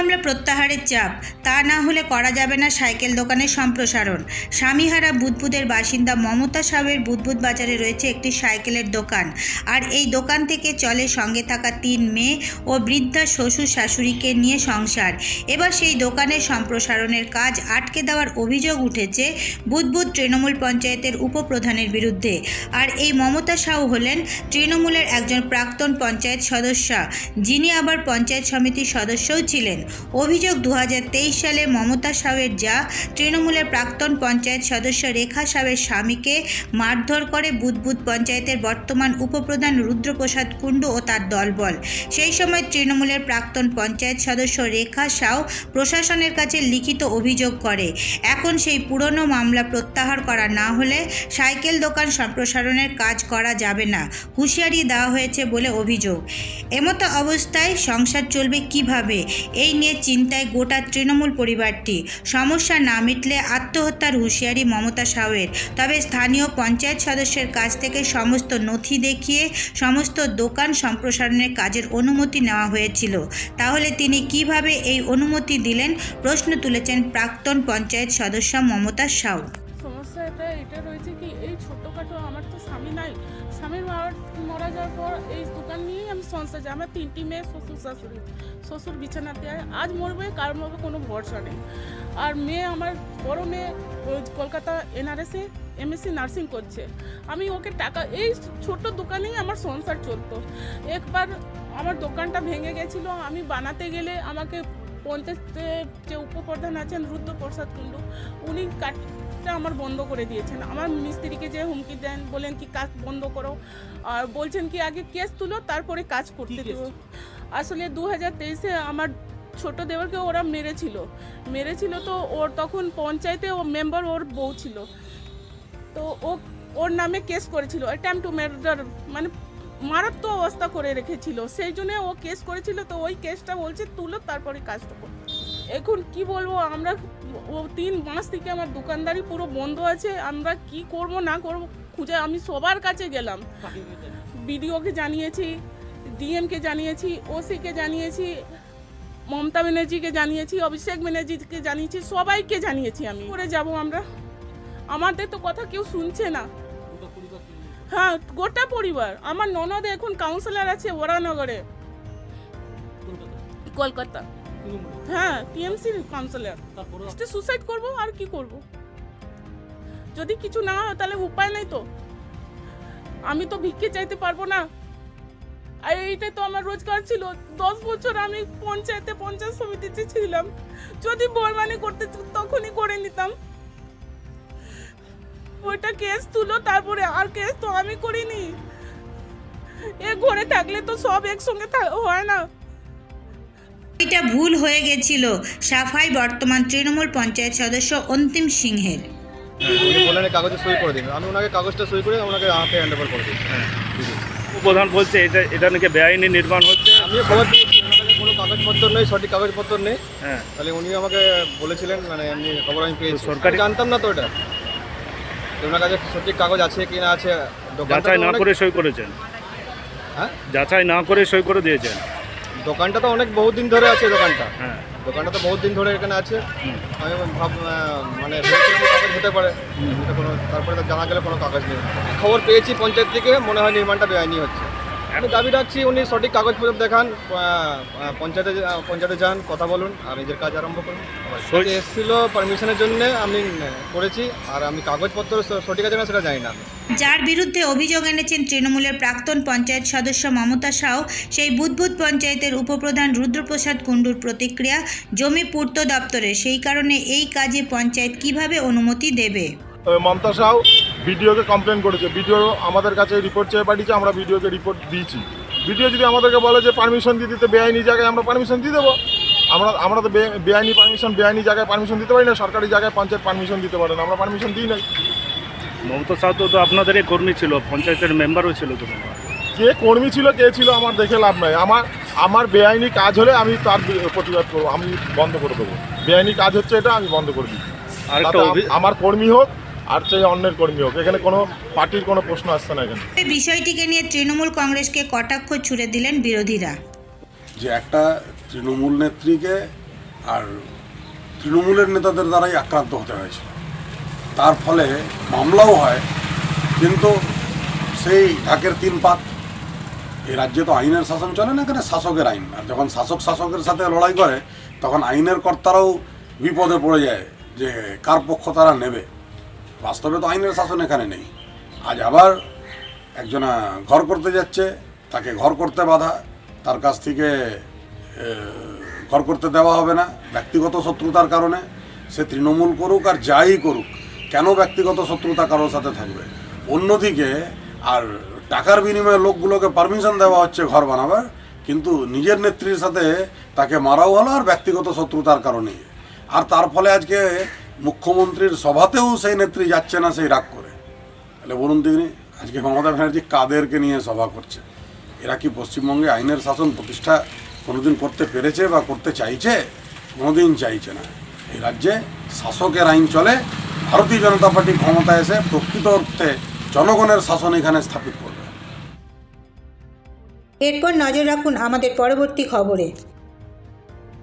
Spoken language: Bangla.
মামলা প্রত্যাহারের চাপ, তা না হলে করা যাবে না সাইকেল দোকানের সম্প্রসারণ। স্বামীহারা বুদবুদের বাসিন্দা মমতা সাহেবের বুদবুদ বাজারে রয়েছে একটি সাইকেলের দোকান। আর এই দোকান থেকে চলে সঙ্গে থাকা তিন মেয়ে ও বৃদ্ধা শ্বশুর শাশুড়িকে নিয়ে সংসার। এবার সেই দোকানের সম্প্রসারণের কাজ আটকে দেওয়ার অভিযোগ উঠেছে বুদবুদ তৃণমূল পঞ্চায়েতের উপপ্রধানের বিরুদ্ধে। আর এই মমতা সাউ হলেন তৃণমূলের একজন প্রাক্তন পঞ্চায়েত সদস্যা, যিনি আবার পঞ্চায়েত সমিতির সদস্যও ছিলেন। অভিযোগ দু হাজার তেইশ সালে মমতা সাউয়ের যা তৃণমূলের প্রাক্তন পঞ্চায়েত সদস্য রেখা সাউয়ের স্বামীকে মারধর করে বুদবুদ পঞ্চায়েতের বর্তমান উপপ্রধান রুদ্রপ্রসাদ কুণ্ডু ও তার দলবল। সেই সময় তৃণমূলের প্রাক্তন পঞ্চায়েত সদস্য রেখা সাউ প্রশাসনের কাছে লিখিত অভিযোগ করে। এখন সেই পুরনো মামলা প্রত্যাহার করা না হলে সাইকেল দোকান সম্প্রসারণের কাজ করা যাবে না, হুঁশিয়ারি দেওয়া হয়েছে বলে অভিযোগ। এমতো অবস্থায় সংসার চলবে কীভাবে? এই নিয়ে চিন্তায় গোটা তৃণমূল পরিবারটি। সমস্যা না মিটলে আত্মহত্যার হুঁশিয়ারি মমতা সাউয়ের তবে স্থানীয় পঞ্চায়েত সদস্যের কাছ থেকে সমস্ত নথি দেখিয়ে সমস্ত দোকান সম্প্রসারণের কাজের অনুমতি নেওয়া হয়েছিল। তাহলে তিনি কীভাবে এই অনুমতি দিলেন? প্রশ্ন তুলেছেন প্রাক্তন পঞ্চায়েত সদস্য মমতা সাউ সমস্যা এটা এটা রয়েছে কি, এই ছোট্টখাটো আমার তো স্বামী নাই। স্বামীর মার মারা যাওয়ার পর এই দোকান নিয়েই আমি সংসার যাই আমার তিনটি মেয়ে, শ্বশুর, শাশুড়ি। শ্বশুর বিছানাতে আজ মরবে কার মরবে, কোনো ভরসা নেই। আর মেয়ে আমার বড় মেয়ে কলকাতা এনআরএসে, এমএসসি নার্সিং করছে। আমি ওকে টাকা, এই ছোট দোকানেই আমার সংসার চলতো। একবার আমার দোকানটা ভেঙে গেছিল। আমি বানাতে গেলে আমাকে পঞ্চায়েতের যে উপপ্রধান আছেন রুদ্রপ্রসাদ কুণ্ডু, উনি কাজটা আমার বন্ধ করে দিয়েছেন। আমার মিস্ত্রিকে যে হুমকি দেন বলেন কি কাজ বন্ধ করো। আর বলছেন কি আগে কেস তুলো তারপরে কাজ করতে দেবো। আসলে দু হাজার তেইশে আমার ছোট দেওরকে ওরা মেরেছিল। মেরেছিল তো ওর তখন পঞ্চায়েতে ও মেম্বার ওর বউ ছিল। তো ও ওর নামে কেস করেছিল অ্যাটেম্প টু মার্ডার মানে মারাত্মক অবস্থা করে রেখেছিল। সেই জন্য ও কেস করেছিল তো ওই কেসটা বলছে তুলো তারপরে কাজটা করো। এখন কি বলব আমরা ও তিন মাস থেকে আমার দোকানদারি পুরো বন্ধ আছে আমরা কি করব না করব খুঁজে আমি সবার কাছে গেলাম। বিডিওকে জানিয়েছি ডিএমকে জানিয়েছি ওসিকে জানিয়েছি মমতা ব্যানার্জিকে জানিয়েছি অভিষেক ব্যানার্জিকে জানিয়েছি সবাইকে জানিয়েছি আমি। করে যাব আমরা। আমাদের তো কথা কেউ শুনছে না। হ্যাঁ গোটা পরিবার। আমার ননদ এখন কাউন্সিলর আছে ওরানগরে। কলকাতা। হ্যাঁ টিএমসির কাউন্সিলর সুসাইড করব আর কি করব? যদি কিছু না হয় তাহলে উপায় নেই তো। আমি তো ভিক্ষে চাইতে পারব না। আর এইটাই তো আমার রোজগার ছিল। দশ বছর আমি পঞ্চায়েতে পঞ্চায়েত সমিতিতে ছিলাম। যদি বইমানি করতে তখনই করে নিতাম। ওইটা কেস তুলো তারপরে আর কেস তো আমি করিনি। এ ঘরে থাকলে তো সব একসঙ্গে হয় না। এটা ভুল হয়ে গেছিল। সাফাই বর্তমান তৃণমূল পঞ্চায়েত সদস্য অন্তিম সিংহের। উনি বললেন কাগজে সই করে দিন। আমি ওনাকে কাগজটা সই করে ওনাকে আমাকে হ্যান্ড ওভার করে দিই হ্যাঁ। প্রধান বলছে এটা এটা নাকি বেআইনি নির্মাণ হচ্ছে। আমিও খবর পেয়েছি ওনার কাছে কোনো কাগজপত্র নেই সঠিক কাগজপত্র নেই। হ্যাঁ। তাহলে উনি আমাকে বলেছিলেন মানে এমনি খবর আমি পেয়েছি। সরকারি- আমি জানতাম না তো এটা। যে ওনার কাছে সঠিক কাগজ আছে কি না আছে দোকানটা যাচাই না অনেক- করে সই করেছেন? হ্যাঁ? যাচাই না করে সই করে দিয়েছেন? দোকানটা তো অনেক বহুত দিন ধরে আছে দোকানটা। হ্যাঁ। দোকানটা তো বহুত দিন ধরে এখানে আছে। আমি ভাব মানে কাগজ হতে পারে। কোনো তারপরে তো জানা গেলে কোনো কাগজ নেই। খবর পেয়েছি পঞ্চায়েত থেকে মনে হয় নির্মাণটা বেআইনি হচ্ছে। আমি দাবি রাখছি উনি সঠিক কাগজপত্র দেখান পঞ্চায়েতে পঞ্চায়েতে যান কথা বলুন আর নিজের কাজ আরম্ভ করুন। এসেছিল পারমিশনের জন্য আমি করেছি আর আমি কাগজপত্র সঠিক আছে না সেটা জানি না। যার বিরুদ্ধে অভিযোগ এনেছেন তৃণমূলের প্রাক্তন পঞ্চায়েত সদস্য মমতা সাউ সেই বুদবুদ পঞ্চায়েতের উপপ্রধান রুদ্রপ্রসাদ কুণ্ডুর প্রতিক্রিয়া জমি পূর্ত দপ্তরে সেই কারণে এই কাজে পঞ্চায়েত কীভাবে অনুমতি দেবে? মমতা সাউ বিডিওকে কমপ্লেন করেছে। বিডিও আমাদের কাছে রিপোর্ট চেয়ে পাঠিয়েছে আমরা বিডিওকে রিপোর্ট দিয়েছি। বিডিও যদি আমাদেরকে বলে যে পারমিশন দিয়ে দিতে বেআইনি জায়গায় আমরা পারমিশন দিয়ে দেবো। আমরা আমরা তো বেআইনি পারমিশন বেআইনি জায়গায় পারমিশন দিতে পারি না সরকারি জায়গায় পঞ্চায়েত পারমিশন দিতে পারে না আমরা পারমিশন দিই নাই। মমতা সাউ তো তো আপনাদেরই কর্মী ছিল পঞ্চায়েতের মেম্বারও ছিল তো কে কর্মী ছিল কে ছিল আমার দেখে লাভ নাই। আমার আমার বেআইনি কাজ হলে আমি তার প্রতিবাদ করব আমি বন্ধ করে দেবো। বেআইনি কাজ হচ্ছে এটা আমি বন্ধ করে দিই আমার কর্মী হোক আর চাই অন্যের কর্মী হোক। এখানে কোনো পার্টির কোনো প্রশ্ন আসছে না এখানে। এই বিষয়টিকে নিয়ে তৃণমূল কংগ্রেসকে কটাক্ষ ছুড়ে দিলেন বিরোধীরা। যে একটা তৃণমূল নেত্রীকে আর তৃণমূলের নেতাদের দ্বারাই আক্রান্ত হতে হয়েছে তার ফলে মামলাও হয় কিন্তু সেই ঢাকের তিন পাত এই রাজ্যে তো আইনের শাসন চলে না এখানে শাসকের আইন। আর যখন শাসক শাসকের সাথে লড়াই করে তখন আইনের কর্তারাও বিপদে পড়ে যায় যে কার পক্ষ তারা নেবে। বাস্তবে তো আইনের শাসন এখানে নেই। আজ আবার একজনা ঘর করতে যাচ্ছে, তাকে ঘর করতে বাধা, তার কাছ থেকে ঘর করতে দেওয়া হবে না, ব্যক্তিগত শত্রুতার কারণে। সে তৃণমূল করুক আর যাই করুক, কেন ব্যক্তিগত শত্রুতা কারোর সাথে থাকবে? অন্যদিকে, আর টাকার বিনিময়ে লোকগুলোকে পারমিশন দেওয়া হচ্ছে ঘর বানাবার, কিন্তু নিজের নেত্রীর সাথে তাকে মারাও হলো আর ব্যক্তিগত শত্রুতার কারণে। আর তার ফলে আজকে মুখ্যমন্ত্রীর সভাতেও সেই নেত্রী যাচ্ছে না, সেই রাগ করে। তাহলে বলুন তিনি আজকে মমতা ব্যানার্জি কাদেরকে নিয়ে সভা করছে? এরা কি পশ্চিমবঙ্গে আইনের শাসন প্রতিষ্ঠা কোনোদিন করতে পেরেছে বা করতে চাইছে? কোনোদিন চাইছে না। এই রাজ্যে শাসকের আইন চলে, ভারতীয় জনতা পার্টি ক্ষমতায় এসে প্রকৃত অর্থে জনগণের শাসন এখানে স্থাপিত করবে। এরপর নজর রাখুন আমাদের পরবর্তী খবরে।